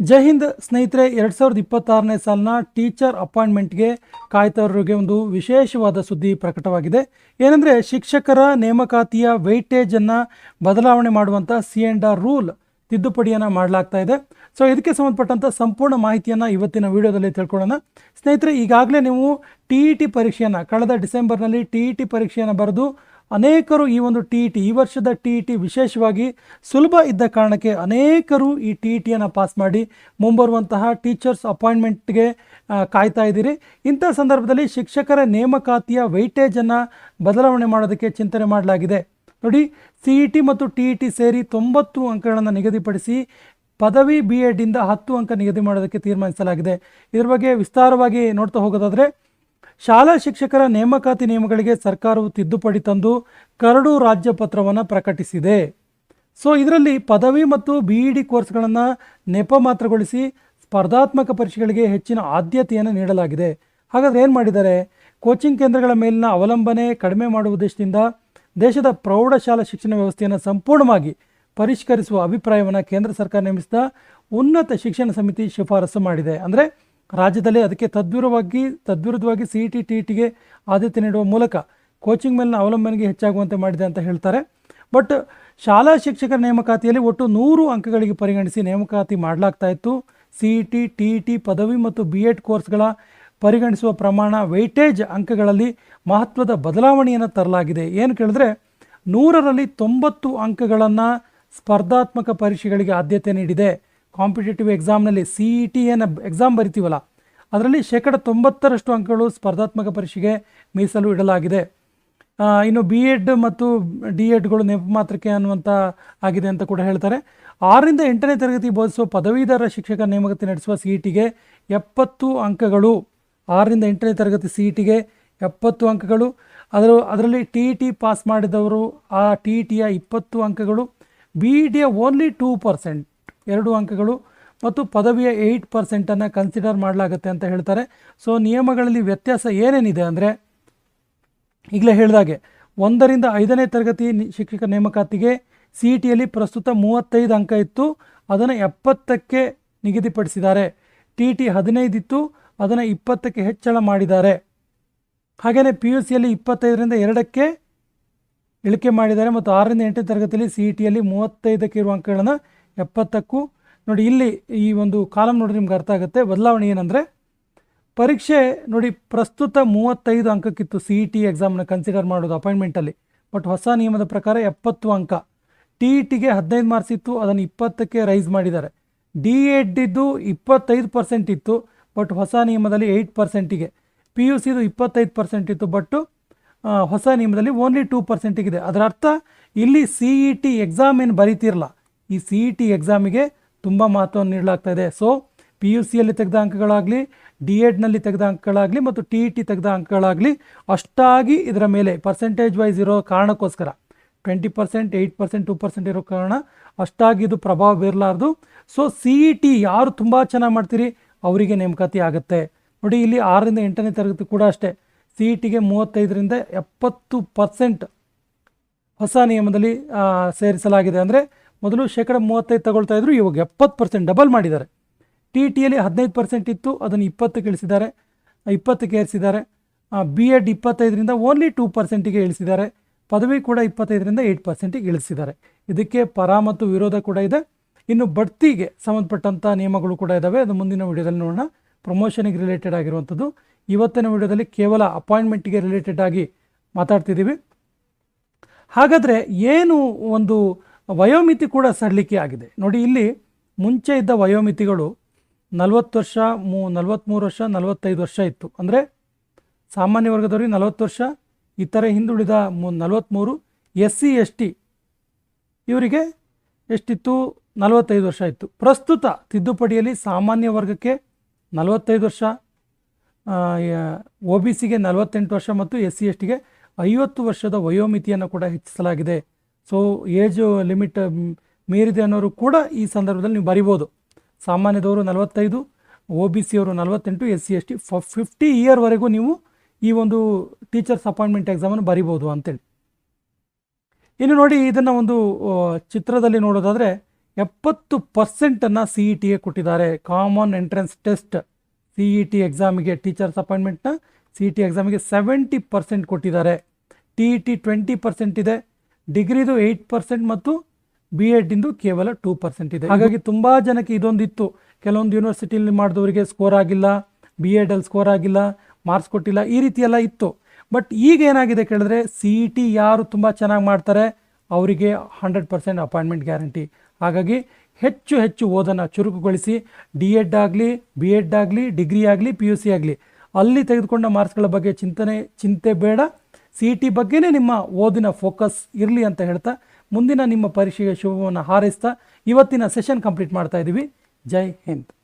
ಜೈ ಹಿಂದ್ ಸ್ನೇಹಿತರೆ, ಎರಡು ಸಾವಿರದ ಇಪ್ಪತ್ತಾರನೇ ಸಾಲಿನ ಟೀಚರ್ ಅಪಾಯಿಂಟ್ಮೆಂಟ್ಗೆ ಕಾಯ್ತವರಿಗೆ ಒಂದು ವಿಶೇಷವಾದ ಸುದ್ದಿ ಪ್ರಕಟವಾಗಿದೆ. ಏನಂದರೆ, ಶಿಕ್ಷಕರ ನೇಮಕಾತಿಯ ವೆಯ್ಟೇಜನ್ನು ಬದಲಾವಣೆ ಮಾಡುವಂಥ ಸಿ ಆ್ಯಂಡ್ ಆರ್ ರೂಲ್ ತಿದ್ದುಪಡಿಯನ್ನು ಮಾಡಲಾಗ್ತಾ ಇದೆ. ಸೊ, ಇದಕ್ಕೆ ಸಂಬಂಧಪಟ್ಟಂಥ ಸಂಪೂರ್ಣ ಮಾಹಿತಿಯನ್ನು ಇವತ್ತಿನ ವಿಡಿಯೋದಲ್ಲಿ ತಿಳ್ಕೊಳ್ಳೋಣ. ಸ್ನೇಹಿತರೆ, ಈಗಾಗಲೇ ನೀವು ಟಿ ಇ ಟಿ ಪರೀಕ್ಷೆಯನ್ನು, ಕಳೆದ ಡಿಸೆಂಬರ್ನಲ್ಲಿ ಟಿ ಇ ಟಿ ಪರೀಕ್ಷೆಯನ್ನು ಬರೆದು ಅನೇಕರು ಈ ಒಂದು ಟಿ ಇ ಟಿ ಈ ವರ್ಷದ ಟಿ ಇ ಟಿ ವಿಶೇಷವಾಗಿ ಸುಲಭ ಇದ್ದ ಕಾರಣಕ್ಕೆ ಅನೇಕರು ಈ ಟಿ ಇ ಟಿಯನ್ನು ಪಾಸ್ ಮಾಡಿ ಮುಂಬರುವಂತಹ ಟೀಚರ್ಸ್ ಅಪಾಯಿಂಟ್ಮೆಂಟ್ಗೆ ಕಾಯ್ತಾ ಇದ್ದೀರಿ. ಇಂಥ ಸಂದರ್ಭದಲ್ಲಿ ಶಿಕ್ಷಕರ ನೇಮಕಾತಿಯ ವೈಟೇಜನ್ನು ಬದಲಾವಣೆ ಮಾಡೋದಕ್ಕೆ ಚಿಂತನೆ ಮಾಡಲಾಗಿದೆ. ನೋಡಿ ಸಿ ಇ ಟಿ ಮತ್ತು ಟಿ ಇ ಟಿ ಸೇರಿ ತೊಂಬತ್ತು ಅಂಕಗಳನ್ನು ನಿಗದಿಪಡಿಸಿ ಪದವಿ ಬಿ ಇಂದ ಹತ್ತು ಅಂಕ ನಿಗದಿ ಮಾಡೋದಕ್ಕೆ ತೀರ್ಮಾನಿಸಲಾಗಿದೆ. ಇದರ ಬಗ್ಗೆ ವಿಸ್ತಾರವಾಗಿ ನೋಡ್ತಾ ಹೋಗೋದಾದರೆ ಶಾಲಾ ಶಿಕ್ಷಕರ ನೇಮಕಾತಿ ನಿಯಮಗಳಿಗೆ ಸರ್ಕಾರವು ತಿದ್ದುಪಡಿ ತಂದು ಕರಡು ರಾಜ್ಯ ಪತ್ರವನ್ನು ಪ್ರಕಟಿಸಿದೆ. ಸೊ ಇದರಲ್ಲಿ ಪದವಿ ಮತ್ತು ಬಿ ಇ ಡಿ ಕೋರ್ಸ್ಗಳನ್ನು ನೆಪ ಮಾತ್ರಗೊಳಿಸಿ ಸ್ಪರ್ಧಾತ್ಮಕ ಪರೀಕ್ಷೆಗಳಿಗೆ ಹೆಚ್ಚಿನ ಆದ್ಯತೆಯನ್ನು ನೀಡಲಾಗಿದೆ. ಹಾಗಾದರೆ ಏನು ಮಾಡಿದ್ದಾರೆ? ಕೋಚಿಂಗ್ ಕೇಂದ್ರಗಳ ಮೇಲಿನ ಅವಲಂಬನೆ ಕಡಿಮೆ ಮಾಡುವ ಉದ್ದೇಶದಿಂದ ದೇಶದ ಪ್ರೌಢಶಾಲಾ ಶಿಕ್ಷಣ ವ್ಯವಸ್ಥೆಯನ್ನು ಸಂಪೂರ್ಣವಾಗಿ ಪರಿಷ್ಕರಿಸುವ ಅಭಿಪ್ರಾಯವನ್ನು ಕೇಂದ್ರ ಸರ್ಕಾರ ನೇಮಿಸಿದ ಉನ್ನತ ಶಿಕ್ಷಣ ಸಮಿತಿ ಶಿಫಾರಸು ಮಾಡಿದೆ. ಅಂದರೆ ರಾಜ್ಯದಲ್ಲಿ ಅದಕ್ಕೆ ತದ್ವಿರವಾಗಿ, ತದ್ವಿರುದ್ಧವಾಗಿ ಸಿ ಇ ಟಿ ಟಿ ಟಿಗೆ ಆದ್ಯತೆ ನೀಡುವ ಮೂಲಕ ಕೋಚಿಂಗ್ ಮೇಲಿನ ಅವಲಂಬನೆಗೆ ಹೆಚ್ಚಾಗುವಂತೆ ಮಾಡಿದೆ ಅಂತ ಹೇಳ್ತಾರೆ. ಬಟ್ ಶಾಲಾ ಶಿಕ್ಷಕರ ನೇಮಕಾತಿಯಲ್ಲಿ ಒಟ್ಟು ನೂರು ಅಂಕಗಳಿಗೆ ಪರಿಗಣಿಸಿ ನೇಮಕಾತಿ ಮಾಡಲಾಗ್ತಾ ಇತ್ತು. C E T T T ಪದವಿ ಮತ್ತು ಬಿ ಎಡ್ ಕೋರ್ಸ್ಗಳ ಪರಿಗಣಿಸುವ ಪ್ರಮಾಣ ವೆಯ್ಟೇಜ್ ಅಂಕಗಳಲ್ಲಿ ಮಹತ್ವದ ಬದಲಾವಣೆಯನ್ನು ತರಲಾಗಿದೆ. ಏನು ಕೇಳಿದ್ರೆ, ನೂರರಲ್ಲಿ ತೊಂಬತ್ತು ಅಂಕಗಳನ್ನು ಸ್ಪರ್ಧಾತ್ಮಕ ಪರೀಕ್ಷೆಗಳಿಗೆ ಆದ್ಯತೆ ನೀಡಿದೆ. ಕಾಂಪಿಟೇಟಿವ್ ಎಕ್ಸಾಮ್ನಲ್ಲಿ ಸಿ ಇ ಟಿ ಏನು ಎಕ್ಸಾಮ್ ಬರಿತೀವಲ್ಲ, ಅದರಲ್ಲಿ ಶೇಕಡ ತೊಂಬತ್ತರಷ್ಟು ಅಂಕಗಳು ಸ್ಪರ್ಧಾತ್ಮಕ ಪರೀಕ್ಷೆಗೆ ಮೀಸಲು ಇಡಲಾಗಿದೆ. ಇನ್ನು ಬಿ ಎಡ್ ಮತ್ತು ಡಿ ಎಡ್ಗಳು ನೆಪ ಮಾತ್ರಕ್ಕೆ ಅನ್ನುವಂಥ ಆಗಿದೆ ಅಂತ ಕೂಡ ಹೇಳ್ತಾರೆ. ಆರರಿಂದ ಎಂಟನೇ ತರಗತಿ ಬೋಧಿಸುವ ಪದವೀಧರ ಶಿಕ್ಷಕ ನೇಮಕತೆ ನಡೆಸುವ ಸಿ ಇ ಟಿಗೆ ಎಪ್ಪತ್ತು ಅಂಕಗಳು. ಆರರಿಂದ ಎಂಟನೇ ತರಗತಿ ಸಿ ಇ ಟಿಗೆ ಎಪ್ಪತ್ತು ಅಂಕಗಳು. ಅದರ, ಅದರಲ್ಲಿ ಟಿ ಇ ಟಿ ಪಾಸ್ ಮಾಡಿದವರು ಆ ಟಿ ಇ ಟಿಯ ಇಪ್ಪತ್ತು ಅಂಕಗಳು. ಬಿ ಇ ಟಿಯ ಓನ್ಲಿ ಟೂ ಪರ್ಸೆಂಟ್ ಎರಡು ಅಂಕಗಳು ಮತ್ತು ಪದವಿಯ ಏಯ್ಟ್ ಪರ್ಸೆಂಟನ್ನು ಕನ್ಸಿಡರ್ ಮಾಡಲಾಗುತ್ತೆ ಅಂತ ಹೇಳ್ತಾರೆ. ಸೊ ನಿಯಮಗಳಲ್ಲಿ ವ್ಯತ್ಯಾಸ ಏನೇನಿದೆ ಅಂದರೆ, ಈಗಲೇ ಹೇಳಿದಾಗೆ ಒಂದರಿಂದ ಐದನೇ ತರಗತಿ ಶಿಕ್ಷಕ ನೇಮಕಾತಿಗೆ ಸಿ ಇ ಟಿಯಲ್ಲಿ ಪ್ರಸ್ತುತ ಮೂವತ್ತೈದು ಅಂಕ ಇತ್ತು, ಅದನ್ನು ಎಪ್ಪತ್ತಕ್ಕೆ ನಿಗದಿಪಡಿಸಿದ್ದಾರೆ. ಟಿ ಟಿ ಹದಿನೈದು ಇತ್ತು, ಅದನ್ನು ಇಪ್ಪತ್ತಕ್ಕೆ ಹೆಚ್ಚಳ ಮಾಡಿದ್ದಾರೆ. ಹಾಗೆಯೇ ಪಿ ಯು ಸಿಯಲ್ಲಿ ಇಪ್ಪತ್ತೈದರಿಂದ ಎರಡಕ್ಕೆ ಇಳಿಕೆ ಮಾಡಿದ್ದಾರೆ, ಮತ್ತು ಆರರಿಂದ ಎಂಟನೇ ತರಗತಿಯಲ್ಲಿ ಸಿ ಇ ಟಿಯಲ್ಲಿ ಮೂವತ್ತೈದಕ್ಕೆ ಇರುವ ಅಂಕಗಳನ್ನು ಎಪ್ಪತ್ತಕ್ಕೂ. ನೋಡಿ, ಇಲ್ಲಿ ಈ ಒಂದು ಕಾಲಮ್ ನೋಡಿ ನಿಮ್ಗೆ ಅರ್ಥ ಆಗುತ್ತೆ. ಬದಲಾವಣೆ ಏನಂದರೆ, ಪರೀಕ್ಷೆ ನೋಡಿ, ಪ್ರಸ್ತುತ ಮೂವತ್ತೈದು ಅಂಕಕ್ಕಿತ್ತು ಸಿ ಇ ಟಿ ಎಕ್ಸಾಮ್ನ ಕನ್ಸಿಡರ್ ಮಾಡೋದು ಅಪಾಯಿಂಟ್ಮೆಂಟಲ್ಲಿ ಬಟ್ ಹೊಸ ನಿಯಮದ ಪ್ರಕಾರ ಎಪ್ಪತ್ತು ಅಂಕ. ಟಿ ಇ ಟಿಗೆ ಹದಿನೈದು ಮಾರ್ಕ್ಸ್ ಇತ್ತು, ಅದನ್ನು ಇಪ್ಪತ್ತಕ್ಕೆ ರೈಸ್ ಮಾಡಿದ್ದಾರೆ. ಡಿ ಎಡ್ಡಿದ್ದು ಇಪ್ಪತ್ತೈದು ಪರ್ಸೆಂಟ್ ಇತ್ತು ಬಟ್ ಹೊಸ ನಿಯಮದಲ್ಲಿ ಏಯ್ಟ್ ಪರ್ಸೆಂಟಿಗೆ ಪಿ ಯು ಸಿದು ಇಪ್ಪತ್ತೈದು ಪರ್ಸೆಂಟ್ ಇತ್ತು ಬಟ್ಟು ಹೊಸ ನಿಯಮದಲ್ಲಿ ಓನ್ಲಿ ಟೂ ಪರ್ಸೆಂಟಿಗಿದೆ ಅದರ ಅರ್ಥ, ಇಲ್ಲಿ ಸಿ ಇ ಟಿ ಎಕ್ಸಾಮ್ ಏನು ಬರೀತಿರಲ್ಲ. ಈ ಸಿ ಇ ಟಿ ಎಕ್ಸಾಮಿಗೆ ತುಂಬ ಮಹತ್ವವನ್ನು ನೀಡಲಾಗ್ತಾ ಇದೆ. ಸೊ ಪಿ ಯು ಸಿಯಲ್ಲಿ ತೆಗೆದ ಅಂಕಗಳಾಗಲಿ ಡಿ ಎಡ್ನಲ್ಲಿ ತೆಗೆದ ಅಂಕಗಳಾಗಲಿ ಮತ್ತು ಟಿ ಇ ಟಿ ತೆಗೆದ ಅಂಕಗಳಾಗಲಿ ಅಷ್ಟಾಗಿ ಇದರ ಮೇಲೆ ಪರ್ಸೆಂಟೇಜ್ ವೈಸ್ ಇರೋ ಕಾರಣಕ್ಕೋಸ್ಕರ twenty percent eight percent two percent ಇರೋ ಕಾರಣ ಅಷ್ಟಾಗಿ ಇದು ಪ್ರಭಾವ ಬೀರಲಾರ್ದು. ಸೊ ಸಿ ಇ ಟಿ ಯಾರು ತುಂಬ ಚೆನ್ನಾಗಿ ಮಾಡ್ತೀರಿ ಅವರಿಗೆ ನೇಮಕಾತಿ ಆಗುತ್ತೆ. ನೋಡಿ, ಇಲ್ಲಿ ಆರರಿಂದ ಎಂಟನೇ ತರಗತಿ ಕೂಡ ಅಷ್ಟೇ. ಸಿ ಇ ಟಿಗೆ ಮೂವತ್ತೈದರಿಂದ ಎಪ್ಪತ್ತು ಪರ್ಸೆಂಟ್ ಹೊಸ ನಿಯಮದಲ್ಲಿ ಸೇರಿಸಲಾಗಿದೆ. ಅಂದರೆ ಮೊದಲು ಶೇಕಡ ಮೂವತ್ತೈದು ತಗೊಳ್ತಾ ಇದ್ರು, ಇವಾಗ ಎಪ್ಪತ್ತು ಪರ್ಸೆಂಟ್ ಡಬಲ್ ಮಾಡಿದ್ದಾರೆ. ಟಿ ಟಿಯಲ್ಲಿ ಹದಿನೈದು ಪರ್ಸೆಂಟ್ ಇತ್ತು, ಅದನ್ನು ಇಪ್ಪತ್ತಕ್ಕೆ ಇಳಿಸಿದ್ದಾರೆ, ಇಪ್ಪತ್ತಕ್ಕೆ ಏರಿಸಿದ್ದಾರೆ. ಬಿ ಎಡ್ ಇಪ್ಪತ್ತೈದರಿಂದ ಓನ್ಲಿ ಟೂ ಪರ್ಸೆಂಟಿಗೆ ಇಳಿಸಿದ್ದಾರೆ. ಪದವಿ ಕೂಡ ಇಪ್ಪತ್ತೈದರಿಂದ ಏಯ್ಟ್ ಪರ್ಸೆಂಟಿಗೆ ಇಳಿಸಿದ್ದಾರೆ. ಇದಕ್ಕೆ ಪರ ಮತ್ತು ವಿರೋಧ ಕೂಡ ಇದೆ. ಇನ್ನು ಬಡ್ತಿಗೆ ಸಂಬಂಧಪಟ್ಟಂಥ ನಿಯಮಗಳು ಕೂಡ ಇದ್ದಾವೆ ಅದು ಮುಂದಿನ ವಿಡಿಯೋದಲ್ಲಿ ನೋಡೋಣ. ಪ್ರಮೋಷನಿಗೆ ರಿಲೇಟೆಡ್ ಆಗಿರುವಂಥದ್ದು. ಇವತ್ತಿನ ವಿಡಿಯೋದಲ್ಲಿ ಕೇವಲ ಅಪಾಯಿಂಟ್ಮೆಂಟಿಗೆ ರಿಲೇಟೆಡ್ ಆಗಿ ಮಾತಾಡ್ತಿದ್ದೀವಿ. ಹಾಗಾದರೆ ಏನು ಒಂದು ವಯೋಮಿತಿ ಕೂಡ ಸಡಿಲಿಕೆ ಆಗಿದೆ. ನೋಡಿ, ಇಲ್ಲಿ ಮುಂಚೆ ಇದ್ದ ವಯೋಮಿತಿಗಳು ನಲವತ್ತು ವರ್ಷ, ಮೂ ನಲವತ್ತ್ಮೂರು ವರ್ಷ, ನಲವತ್ತೈದು ವರ್ಷ ಇತ್ತು. ಅಂದರೆ ಸಾಮಾನ್ಯ ವರ್ಗದವರಿಗೆ ನಲವತ್ತು ವರ್ಷ, ಇತರೆ ಹಿಂದುಳಿದ ಮು ನಲವತ್ತ್ಮೂರು ಎಸ್ ಸಿ ಎಸ್ ಟಿ ಇವರಿಗೆ ಎಷ್ಟಿತ್ತು? ನಲವತ್ತೈದು ವರ್ಷ ಇತ್ತು. ಪ್ರಸ್ತುತ ತಿದ್ದುಪಡಿಯಲ್ಲಿ ಸಾಮಾನ್ಯ ವರ್ಗಕ್ಕೆ ನಲವತ್ತೈದು ವರ್ಷ ಒ ಬಿ ಸಿಗೆ ನಲವತ್ತೆಂಟು ವರ್ಷ ಮತ್ತು ಎಸ್ ಸಿ ಎಸ್ ಟಿಗೆ ಐವತ್ತು ವರ್ಷದ ವಯೋಮಿತಿಯನ್ನು ಕೂಡ ಹೆಚ್ಚಿಸಲಾಗಿದೆ. ಸೊ ಏಜು ಲಿಮಿಟ್ ಮೀರಿದೆ ಅನ್ನೋರು ಕೂಡ ಈ ಸಂದರ್ಭದಲ್ಲಿ ನೀವು ಬರಿಬೋದು. ಸಾಮಾನ್ಯದವರು ನಲವತ್ತೈದು ಒ ಬಿ ಸಿ ಅವರು ನಲವತ್ತೆಂಟು S C S T fifty ಇಯರ್ವರೆಗೂ ನೀವು ಈ ಒಂದು ಟೀಚರ್ಸ್ ಅಪಾಯಿಂಟ್ಮೆಂಟ್ ಎಕ್ಸಾಮನ್ನು ಬರಿಬೋದು ಅಂತೇಳಿ. ಇನ್ನು ನೋಡಿ, ಇದನ್ನು ಒಂದು ಚಿತ್ರದಲ್ಲಿ ನೋಡೋದಾದರೆ ಎಪ್ಪತ್ತು ಪರ್ಸೆಂಟನ್ನು ಸಿ ಇ ಟಿಗೆ ಕೊಟ್ಟಿದ್ದಾರೆ. Common entrance test C E T ಎಕ್ಸಾಮಿಗೆ teachers ಅಪಾಯಿಂಟ್ಮೆಂಟ್ನ ಸಿ ಇ ಟಿ ಎಕ್ಸಾಮಿಗೆ ಸೆವೆಂಟಿ ಪರ್ಸೆಂಟ್ ಕೊಟ್ಟಿದ್ದಾರೆ. T E T twenty percent ಇದೆ. ಡಿಗ್ರಿದು ಏಯ್ಟ್ ಪರ್ಸೆಂಟ್ ಮತ್ತು ಬಿ ಎಡ್ಡಿಂದು ಕೇವಲ ಟೂ ಪರ್ಸೆಂಟ್ ಇದೆ. ಹಾಗಾಗಿ ತುಂಬ ಜನಕ್ಕೆ ಇದೊಂದಿತ್ತು. ಕೆಲವೊಂದು ಯೂನಿವರ್ಸಿಟಿಯಲ್ಲಿ ಮಾಡಿದವರಿಗೆ ಸ್ಕೋರ್ ಆಗಿಲ್ಲ ಬಿ ಎಡಲ್ಲಿ ಸ್ಕೋರ್ ಆಗಿಲ್ಲ ಮಾರ್ಕ್ಸ್ ಕೊಟ್ಟಿಲ್ಲ, ಈ ರೀತಿ ಎಲ್ಲ ಇತ್ತು. ಬಟ್ ಈಗ ಏನಾಗಿದೆ ಕೇಳಿದ್ರೆ ಸಿ ಇ ಟಿ ಯಾರು ತುಂಬ ಚೆನ್ನಾಗಿ ಮಾಡ್ತಾರೆ, ಅವರಿಗೆ ಹಂಡ್ರೆಡ್ ಪರ್ಸೆಂಟ್ ಅಪಾಯಿಂಟ್ಮೆಂಟ್ ಗ್ಯಾರಂಟಿ ಹಾಗಾಗಿ ಹೆಚ್ಚು ಹೆಚ್ಚು ಓದನ್ನು ಚುರುಕುಗೊಳಿಸಿ ಡಿ ಎಡ್ ಆಗಲಿ ಬಿ ಎಡ್ ಆಗಲಿ, ಡಿಗ್ರಿ ಆಗಲಿ ಪಿ ಯು ಸಿ ಆಗಲಿ, ಅಲ್ಲಿ ತೆಗೆದುಕೊಂಡ ಮಾರ್ಕ್ಸ್ಗಳ ಬಗ್ಗೆ ಚಿಂತನೆ, ಚಿಂತೆ ಬೇಡ. ಸಿ ಇ ಟಿ ಬಗ್ಗೆನೇ ನಿಮ್ಮ ಓದಿನ ಫೋಕಸ್ ಇರಲಿ ಅಂತ ಹೇಳ್ತಾ ಮುಂದಿನ ನಿಮ್ಮ ಪರೀಕ್ಷೆಗೆ ಶುಭವನ್ನು ಹಾರೈಸ್ತಾ ಇವತ್ತಿನ ಸೆಷನ್ ಕಂಪ್ಲೀಟ್ ಮಾಡ್ತಾ ಇದ್ದೀವಿ ಜೈ ಹಿಂದ್.